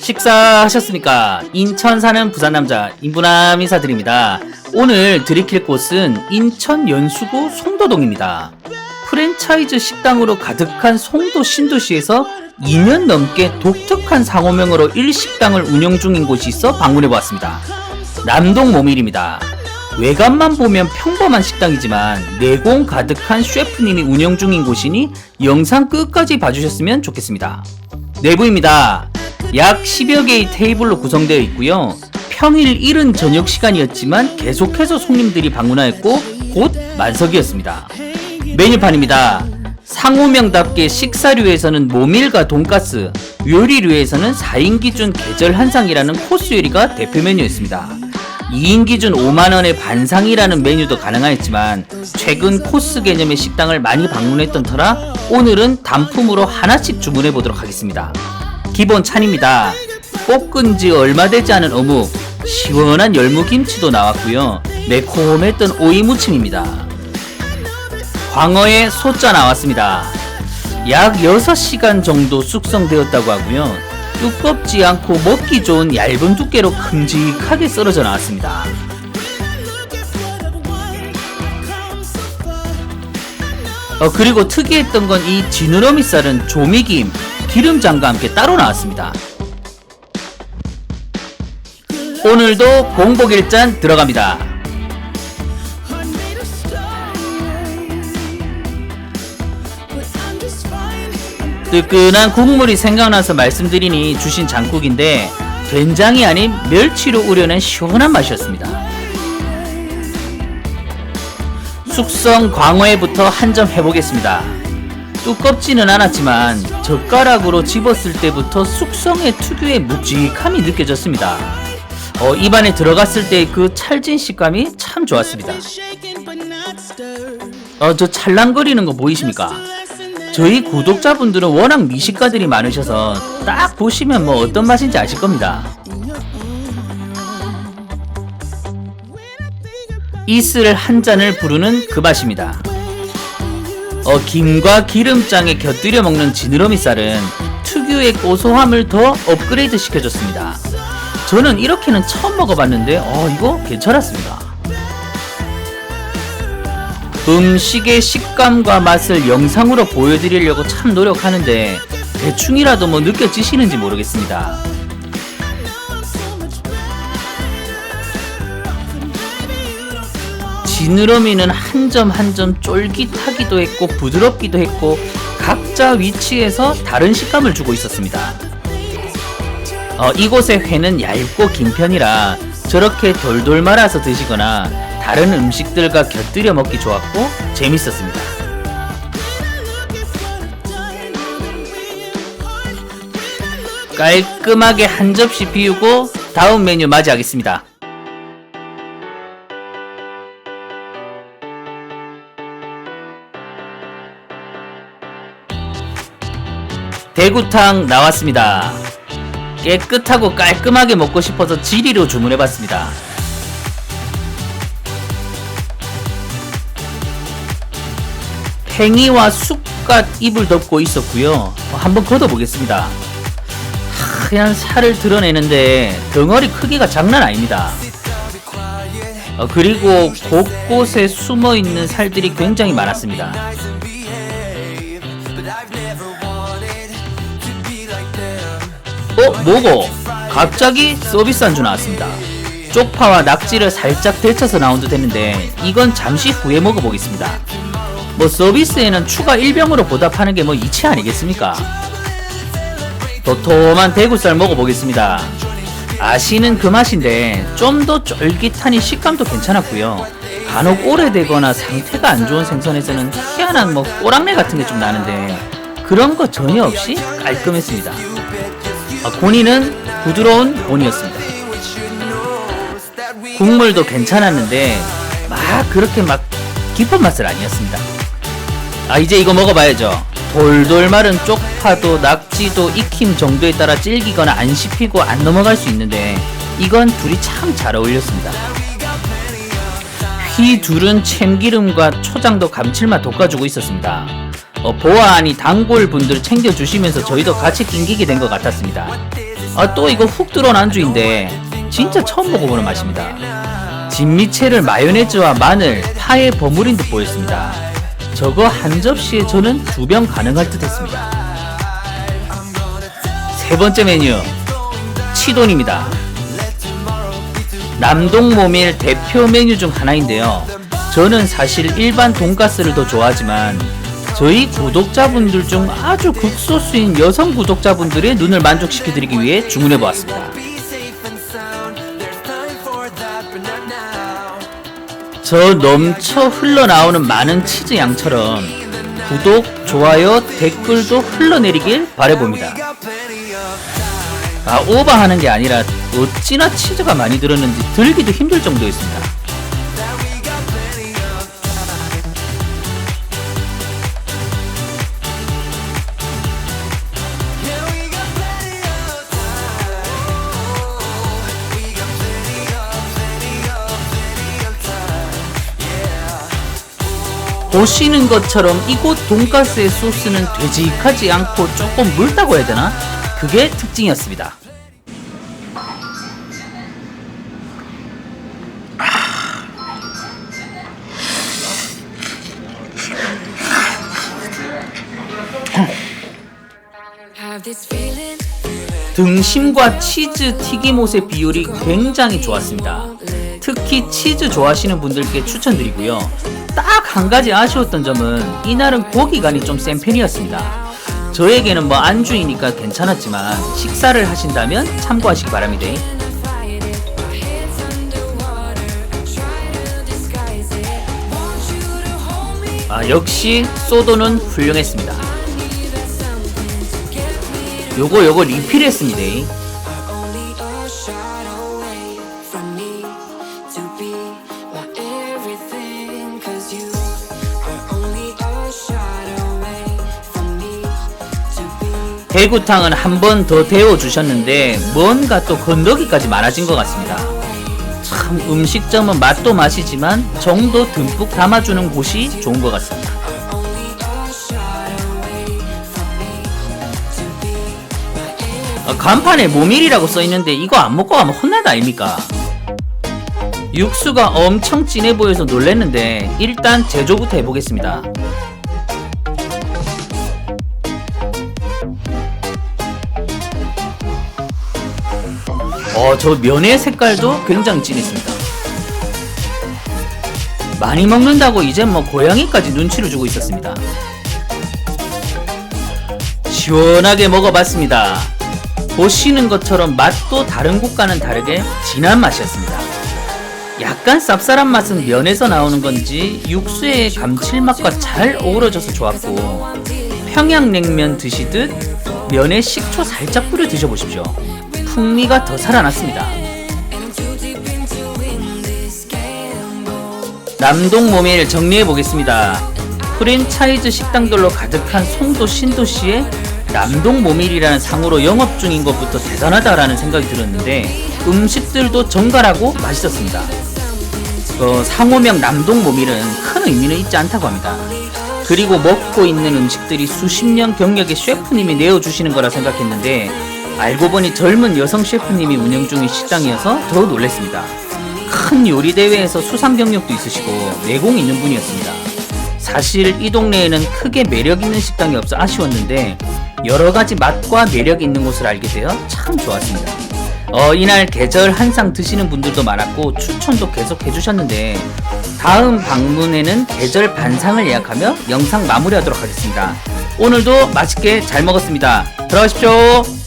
식사하셨습니까? 인천 사는 부산 남자 인부남 인사드립니다. 오늘 들이킬 곳은 인천 연수구 송도동입니다. 프랜차이즈 식당으로 가득한 송도 신도시에서 2년 넘게 독특한 상호명으로 1식당을 운영 중인 곳이 있어 방문해 보았습니다. 남동 모밀입니다. 외관만 보면 평범한 식당이지만 내공 가득한 셰프님이 운영 중인 곳이니 영상 끝까지 봐주셨으면 좋겠습니다. 내부입니다. 약 10여 개의 테이블로 구성되어 있고요. 평일 이른 저녁 시간이었지만 계속해서 손님들이 방문하였고 곧 만석이었습니다. 메뉴판입니다. 상호명답게 식사류에서는 모밀과 돈가스, 요리류에서는 4인 기준 계절 한상이라는 코스 요리가 대표 메뉴였습니다. 2인 기준 5만원의 반상이라는 메뉴도 가능하였지만 최근 코스 개념의 식당을 많이 방문했던 터라 오늘은 단품으로 하나씩 주문해 보도록 하겠습니다. 기본 찬입니다. 볶은 지 얼마 되지 않은 어묵, 시원한 열무김치도 나왔고요. 매콤했던 오이 무침입니다. 광어에 소자 나왔습니다. 약 6시간 정도 숙성되었다고 하고요. 두껍지 않고 먹기 좋은 얇은 두께로 큼직하게 썰어져 나왔습니다. 어, 그리고 특이했던 건 이 지느러미 쌀은 조미김, 기름장과 함께 따로 나왔습니다. 오늘도 공복 일잔 들어갑니다. 뜨끈한 국물이 생각나서 말씀드리니 주신 장국인데 된장이 아닌 멸치로 우려낸 시원한 맛이었습니다. 숙성 광어에부터 한 점 해보겠습니다. 두껍지는 않았지만 젓가락으로 집었을 때부터 숙성의 특유의 묵직함이 느껴졌습니다. 어, 입안에 들어갔을 때 그 찰진 식감이 참 좋았습니다. 어, 저 찰랑거리는 거 보이십니까? 저희 구독자분들은 워낙 미식가들이 많으셔서 딱 보시면 뭐 어떤 맛인지 아실 겁니다. 이슬 한 잔을 부르는 그 맛입니다. 어, 김과 기름장에 곁들여 먹는 지느러미 쌀은 특유의 고소함을 더 업그레이드 시켜줬습니다. 저는 이렇게는 처음 먹어봤는데, 어, 이거 괜찮았습니다. 음식의 식감과 맛을 영상으로 보여드리려고 참 노력하는데 대충이라도 뭐 느껴지시는지 모르겠습니다. 지느러미는 한점 한 점 쫄깃하기도 했고 부드럽기도 했고 각자 위치에서 다른 식감을 주고 있었습니다. 어, 이곳의 회는 얇고 긴 편이라 저렇게 돌돌 말아서 드시거나 다른 음식들과 곁들여 먹기 좋았고 재밌었습니다. 깔끔하게 한 접시 비우고 다음 메뉴 맞이하겠습니다. 대구탕 나왔습니다. 깨끗하고 깔끔하게 먹고 싶어서 지리로 주문해봤습니다. 팽이와 쑥갓 잎을 덮고 있었고요. 어, 한번 걷어보겠습니다. 하얀 살을 드러내는데 덩어리 크기가 장난 아닙니다. 어, 그리고 곳곳에 숨어 있는 살들이 굉장히 많았습니다. 어, 뭐고? 갑자기 서비스 안주 나왔습니다. 쪽파와 낙지를 살짝 데쳐서 나온 듯 했는데 이건 잠시 후에 먹어보겠습니다. 뭐 서비스에는 추가 일병으로 보답하는 게 뭐 이치 아니겠습니까? 도톰한 대구살 먹어보겠습니다. 아시는 그 맛인데 좀 더 쫄깃하니 식감도 괜찮았고요. 간혹 오래되거나 상태가 안 좋은 생선에서는 희한한 뭐 꼬랑내 같은 게 좀 나는데 그런 거 전혀 없이 깔끔했습니다. 아, 고니는 부드러운 고니였습니다. 국물도 괜찮았는데 막 그렇게 막 깊은 맛은 아니었습니다. 아 이제 이거 먹어봐야죠. 돌돌 마른 쪽파도 낙지도 익힘 정도에 따라 질기거나 안 씹히고 안 넘어갈 수 있는데 이건 둘이 참 잘 어울렸습니다. 특히 둘은 참기름과 초장도 감칠맛 돋궈주고 있었습니다. 어, 보아하니 단골 분들 챙겨주시면서 저희도 같이 낑기게 된 것 같았습니다. 아, 또 이거 훅 들어온 안주인데 진짜 처음 먹어보는 맛입니다. 진미채를 마요네즈와 마늘, 파에 버무린 듯 보였습니다. 저거 한 접시에 저는 두 병 가능할 듯 했습니다. 세 번째 메뉴, 치돈입니다. 남동 모밀 대표 메뉴 중 하나인데요. 저는 사실 일반 돈가스를 더 좋아하지만 저희 구독자분들 중 아주 극소수인 여성 구독자분들의 눈을 만족시켜드리기 위해 주문해 보았습니다. 저 넘쳐 흘러나오는 많은 치즈 양처럼 구독, 좋아요, 댓글도 흘러내리길 바래봅니다. 아, 오버하는 게 아니라 어찌나 치즈가 많이 들었는지 들기도 힘들 정도였습니다. 보시는 것처럼 이곳 돈가스의 소스는 되직하지 않고 조금 묽다고 해야 되나? 그게 특징이었습니다. 등심과 치즈 튀김옷의 비율이 굉장히 좋았습니다. 특히 치즈 좋아하시는 분들께 추천드리고요. 딱 한 가지 아쉬웠던 점은 이날은 고기 간이 좀 센 편이었습니다. 저에게는 뭐 안주이니까 괜찮았지만 식사를 하신다면 참고하시기 바랍니다. 아, 역시 소도는 훌륭했습니다. 요거 요거 리필했습니다. 대구탕은 한 번 더 데워 주셨는데 뭔가 또 건더기까지 많아진 것 같습니다. 참 음식점은 맛도 맛이지만 정도 듬뿍 담아주는 곳이 좋은 것 같습니다. 어, 간판에 모밀이라고 써 있는데 이거 안 먹고 가면 혼나다 아닙니까? 육수가 엄청 진해 보여서 놀랬는데 일단 제조부터 해보겠습니다. 어, 저 면의 색깔도 굉장히 진했습니다. 많이 먹는다고 이제 뭐 고양이까지 눈치를 주고 있었습니다. 시원하게 먹어봤습니다. 보시는 것처럼 맛도 다른 곳과는 다르게 진한 맛이었습니다. 약간 쌉쌀한 맛은 면에서 나오는 건지 육수의 감칠맛과 잘 어우러져서 좋았고 평양냉면 드시듯 면에 식초 살짝 뿌려 드셔보십시오. 풍미가 더 살아났습니다. 남동 모밀 정리해 보겠습니다. 프랜차이즈 식당들로 가득한 송도 신도시에 남동 모밀이라는 상호로 영업 중인 것부터 대단하다라는 생각이 들었는데 음식들도 정갈하고 맛있었습니다. 어, 상호명 남동 모밀은 큰 의미는 있지 않다고 합니다. 그리고 먹고 있는 음식들이 수십 년 경력의 셰프님이 내어주시는 거라 생각했는데 알고 보니 젊은 여성 셰프님이 운영 중인 식당이어서 더 놀랐습니다. 큰 요리 대회에서 수상 경력도 있으시고 내공 있는 분이었습니다. 사실 이 동네에는 크게 매력 있는 식당이 없어 아쉬웠는데 여러 가지 맛과 매력 있는 곳을 알게 되어 참 좋았습니다. 어, 이날 계절 한상 드시는 분들도 많았고 추천도 계속 해주셨는데 다음 방문에는 계절 반상을 예약하며 영상 마무리하도록 하겠습니다. 오늘도 맛있게 잘 먹었습니다. 들어가십시오.